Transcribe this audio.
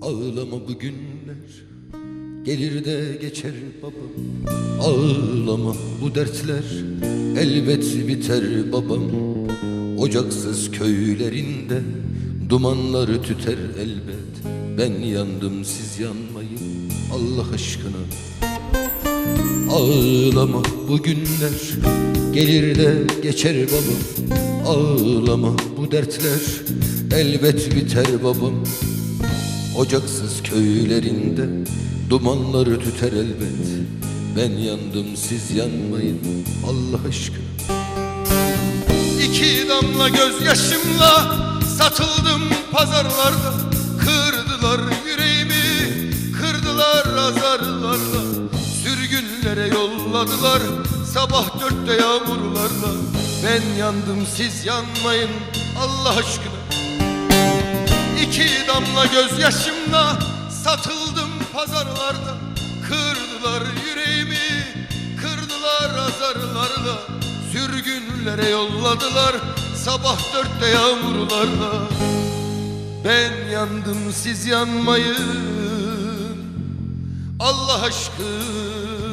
Ağlama bu günler Gelir de geçer babam. Ağlama bu dertler Elbet biter babam. Ocaksız köylerinde Dumanları tüter elbet. Ben yandım siz yanmayın Allah aşkına. Ağlama bu günler Gelir de geçer babam. Ağlama bu dertler Elbet biter babam Ocaksız köylerinde Dumanları tüter elbet. Ben yandım siz yanmayın Allah aşkına. İki damla gözyaşımla satıldım pazarlarda. Kırdılar yüreğimi, kırdılar azarlarla Sürgünlere yolladılar sabah dörtte yağmurlarla Ben yandım siz yanmayın Allah aşkına İki damla gözyaşımla satıldım pazarlarda. Kırdılar yüreğimi, kırdılar azarlarla. Sürgünlere yolladılar sabah dörtte yağmurlarla Ben yandım siz yanmayın. Allah aşkına